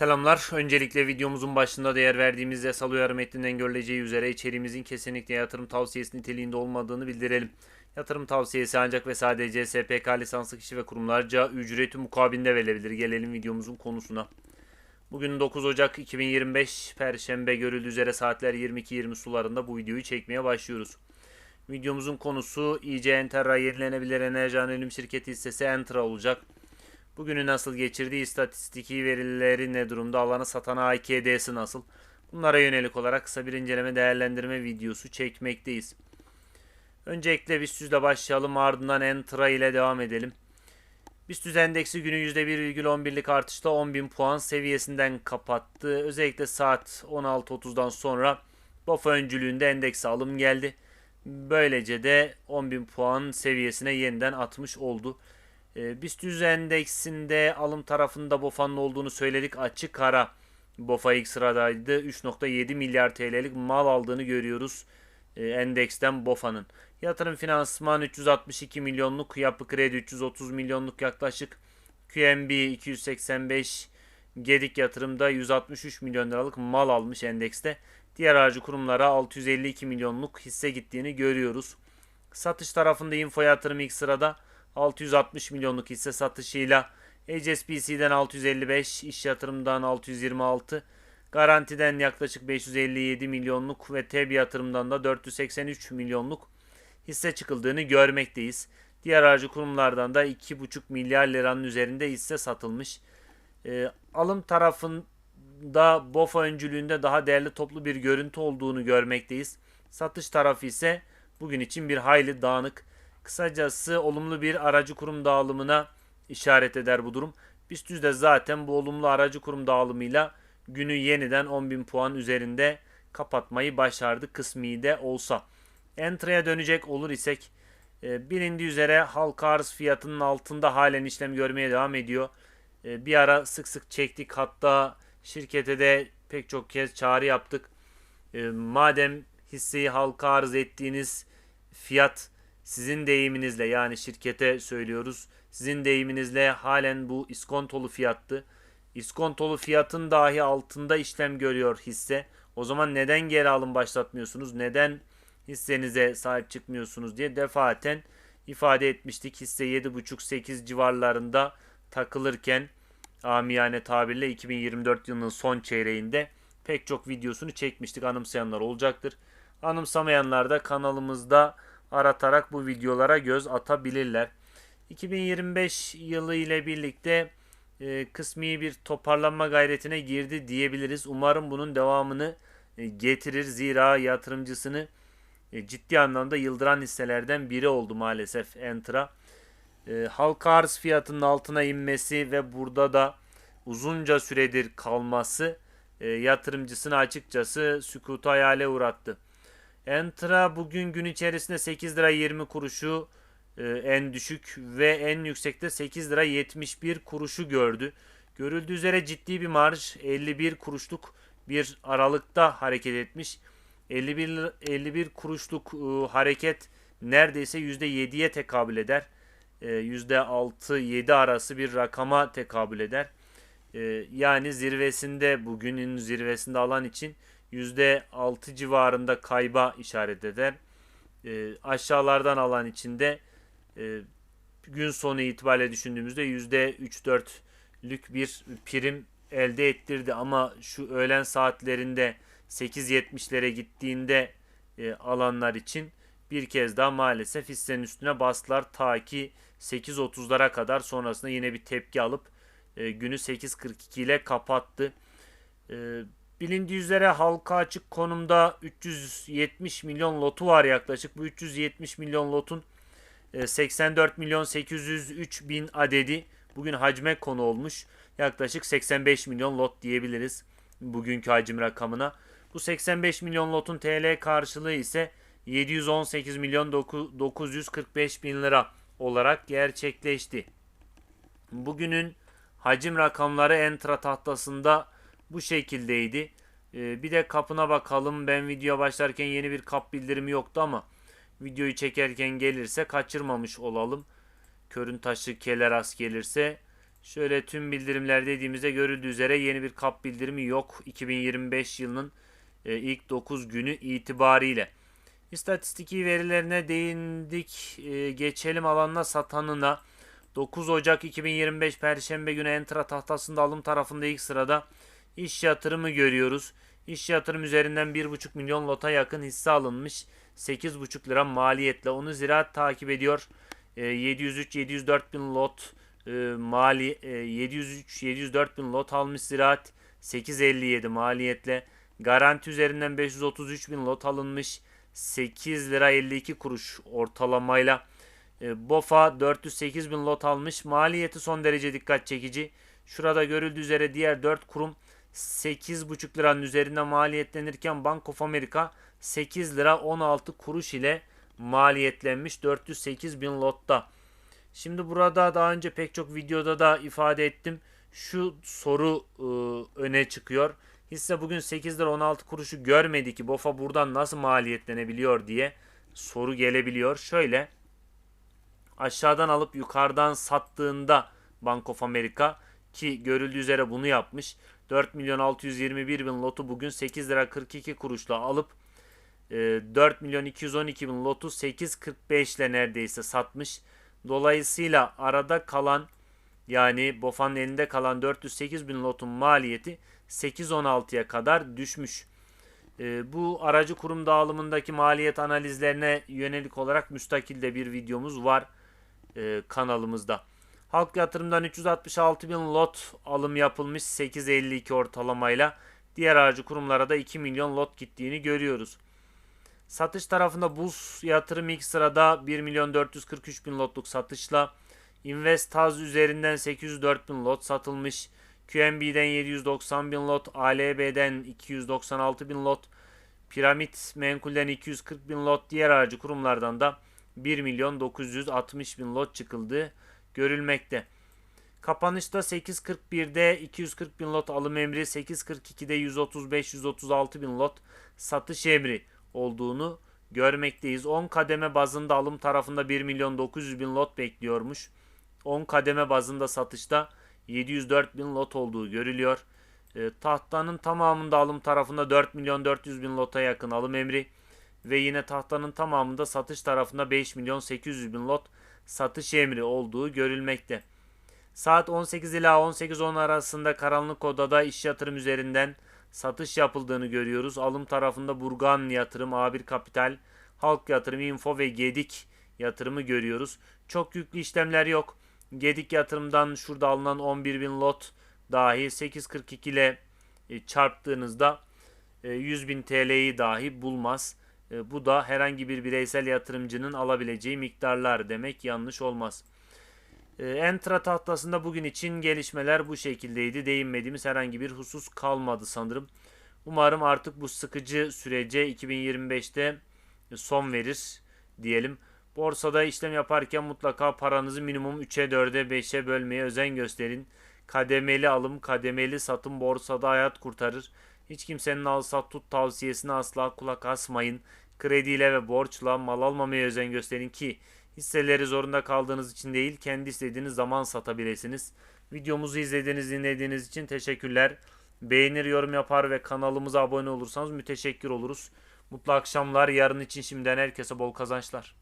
Selamlar. Öncelikle videomuzun başında değer verdiğimiz yasal uyarı metninden görüleceği üzere içeriğimizin kesinlikle yatırım tavsiyesi niteliğinde olmadığını bildirelim. Yatırım tavsiyesi ancak ve sadece SPK lisanslı kişi ve kurumlarca ücreti mukabilinde verilebilir. Gelelim videomuzun konusuna. Bugün 9 Ocak 2025 Perşembe görüldüğü üzere saatler 22.20 sularında bu videoyu çekmeye başlıyoruz. Videomuzun konusu İC Enterra yenilenebilir enerji anonim şirketi hissesi Entra olacak. Bugünü nasıl geçirdiği istatistiki verileri ne durumda, alanı satan AKD'si nasıl? Bunlara yönelik olarak kısa bir inceleme değerlendirme videosu çekmekteyiz. Öncelikle BIST başlayalım ardından Entra ile devam edelim. BIST endeksi günü %1,11'lik artışla 10.000 puan seviyesinden kapattı. Özellikle saat 16.30'dan sonra BOFA öncülüğünde endekse alım geldi. Böylece de 10.000 puan seviyesine yeniden atmış oldu. E, BIST 100 endeksinde alım tarafında BOFA'nın olduğunu söyledik. Açık ara BOFA ilk sıradaydı. 3.7 milyar TL'lik mal aldığını görüyoruz e, endeksten BOFA'nın. Yatırım finansman 362 milyonluk, yapı kredi 330 milyonluk yaklaşık. QNB 285, Gedik yatırımda 163 milyon liralık mal almış endekste. Diğer aracı kurumlara 652 milyonluk hisse gittiğini görüyoruz. Satış tarafında info yatırım ilk sırada 660 milyonluk hisse satışıyla HSBC'den 655, iş yatırımdan 626, garantiden yaklaşık 557 milyonluk ve TEB yatırımdan da 483 milyonluk hisse çıkıldığını görmekteyiz. Diğer aracı kurumlardan da 2,5 milyar liranın üzerinde hisse satılmış. E, alım tarafında BOFA öncülüğünde daha değerli toplu bir görüntü olduğunu görmekteyiz. Satış tarafı ise bugün için bir hayli dağınık. Kısacası olumlu bir aracı kurum dağılımına işaret eder bu durum. BIST de zaten bu olumlu aracı kurum dağılımıyla günü yeniden 10.000 puan üzerinde kapatmayı başardı kısmi de olsa. Entra'ya dönecek olur isek e, bilindiği üzere halka arz fiyatının altında halen işlem görmeye devam ediyor. E, bir ara sık sık çektik hatta şirkete de pek çok kez çağrı yaptık. E, madem hisseyi halka arz ettiğiniz fiyat sizin deyiminizle yani şirkete söylüyoruz. Sizin deyiminizle halen bu iskontolu fiyattı. İskontolu fiyatın dahi altında işlem görüyor hisse. O zaman neden geri alım başlatmıyorsunuz? Neden hissenize sahip çıkmıyorsunuz diye defaten ifade etmiştik. Hisse 7.5-8 civarlarında takılırken amiyane tabirle 2024 yılının son çeyreğinde pek çok videosunu çekmiştik. Anımsayanlar olacaktır. Anımsamayanlar da kanalımızda aratarak bu videolara göz atabilirler. 2025 yılı ile birlikte e, kısmi bir toparlanma gayretine girdi diyebiliriz. Umarım bunun devamını e, getirir. Zira yatırımcısını e, ciddi anlamda yıldıran hisselerden biri oldu maalesef Entra. E, halka arz fiyatının altına inmesi ve burada da uzunca süredir kalması e, yatırımcısını açıkçası sükutu hayale uğrattı. Entra bugün gün içerisinde 8 lira 20 kuruşu e, en düşük ve en yüksekte 8 lira 71 kuruşu gördü. Görüldüğü üzere ciddi bir marj 51 kuruşluk bir aralıkta hareket etmiş. 51 51 kuruşluk e, hareket neredeyse %7'ye tekabül eder. E, %6-7 arası bir rakama tekabül eder. E, yani zirvesinde bugünün zirvesinde alan için %6 civarında kayba işaret eder. E, aşağılardan alan içinde e, gün sonu itibariyle düşündüğümüzde %3-4'lük bir prim elde ettirdi. Ama şu öğlen saatlerinde 8.70'lere gittiğinde e, alanlar için bir kez daha maalesef hissenin üstüne bastılar. Ta ki 8.30'lara kadar sonrasında yine bir tepki alıp e, günü 8.42 ile kapattı. E, Bilindiği üzere halka açık konumda 370 milyon lotu var yaklaşık. Bu 370 milyon lotun 84 e, milyon 803 bin adedi bugün hacme konu olmuş. Yaklaşık 85 milyon lot diyebiliriz bugünkü hacim rakamına. Bu 85 milyon lotun TL karşılığı ise 718 milyon 945 bin lira olarak gerçekleşti. Bugünün hacim rakamları Entra tahtasında bu şekildeydi. Ee, bir de kapına bakalım. Ben video başlarken yeni bir kap bildirimi yoktu ama videoyu çekerken gelirse kaçırmamış olalım. Körün taşı Keleras gelirse Şöyle tüm bildirimler dediğimizde görüldüğü üzere yeni bir kap bildirimi yok. 2025 yılının e, ilk 9 günü itibariyle. İstatistiki verilerine değindik. E, geçelim alanına satanına. 9 Ocak 2025 Perşembe günü Entra tahtasında alım tarafında ilk sırada iş yatırımı görüyoruz. İş yatırım üzerinden 1,5 milyon lota yakın hisse alınmış. 8,5 lira maliyetle. Onu ziraat takip ediyor. E, 703-704 bin lot e, mali e, 703-704 bin lot almış ziraat. 8.57 maliyetle. Garanti üzerinden 533 bin lot alınmış. 8 lira 52 kuruş ortalamayla. E, BOFA 408 bin lot almış. Maliyeti son derece dikkat çekici. Şurada görüldüğü üzere diğer 4 kurum 8,5 liranın üzerinde maliyetlenirken Bank of America 8 lira 16 kuruş ile maliyetlenmiş 408 bin lotta. Şimdi burada daha önce pek çok videoda da ifade ettim. Şu soru e, öne çıkıyor. Hisse bugün 8 lira 16 kuruşu görmedi ki BOFA buradan nasıl maliyetlenebiliyor diye soru gelebiliyor. Şöyle aşağıdan alıp yukarıdan sattığında Bank of America ki görüldüğü üzere bunu yapmış. 4 milyon 621 bin lotu bugün 8 lira 42 kuruşla alıp e, 4 milyon 212 bin lotu 8.45 ile neredeyse satmış. Dolayısıyla arada kalan yani BOFA'nın elinde kalan 408 bin lotun maliyeti 8.16'ya kadar düşmüş. E, bu aracı kurum dağılımındaki maliyet analizlerine yönelik olarak müstakilde bir videomuz var e, kanalımızda. Halk yatırımdan 366 bin lot alım yapılmış 8.52 ortalamayla. Diğer aracı kurumlara da 2 milyon lot gittiğini görüyoruz. Satış tarafında Buz yatırım ilk sırada 1 milyon 443 bin lotluk satışla. Investaz üzerinden 804 bin lot satılmış. QNB'den 790 bin lot, ALB'den 296 bin lot, Piramit Menkul'den 240 bin lot, diğer aracı kurumlardan da 1 milyon 960 bin lot çıkıldığı görülmekte. Kapanışta 8.41'de 240 bin lot alım emri, 8.42'de 135-136 bin lot satış emri olduğunu görmekteyiz. 10 kademe bazında alım tarafında 1 milyon 900 bin lot bekliyormuş. 10 kademe bazında satışta 704 bin lot olduğu görülüyor. E, tahtanın tamamında alım tarafında 4 milyon 400 bin lota yakın alım emri ve yine tahtanın tamamında satış tarafında 5 milyon 800 bin lot satış emri olduğu görülmekte. Saat 18 ila 18.10 arasında karanlık odada iş yatırım üzerinden satış yapıldığını görüyoruz. Alım tarafında Burgan Yatırım, A1 Kapital, Halk Yatırım, Info ve Gedik yatırımı görüyoruz. Çok yüklü işlemler yok. Gedik yatırımdan şurada alınan 11 bin lot dahi 8.42 ile e, çarptığınızda 100 bin TL'yi dahi bulmaz. E, bu da herhangi bir bireysel yatırımcının alabileceği miktarlar demek yanlış olmaz. E, Entra tahtasında bugün için gelişmeler bu şekildeydi. Değinmediğimiz herhangi bir husus kalmadı sanırım. Umarım artık bu sıkıcı sürece 2025'te son verir diyelim. Borsada işlem yaparken mutlaka paranızı minimum 3'e 4'e 5'e bölmeye özen gösterin. Kademeli alım, kademeli satım borsada hayat kurtarır. Hiç kimsenin al sat tut tavsiyesine asla kulak asmayın. Krediyle ve borçla mal almamaya özen gösterin ki hisseleri zorunda kaldığınız için değil kendi istediğiniz zaman satabilirsiniz. Videomuzu izlediğiniz dinlediğiniz için teşekkürler. Beğenir yorum yapar ve kanalımıza abone olursanız müteşekkir oluruz. Mutlu akşamlar. Yarın için şimdiden herkese bol kazançlar.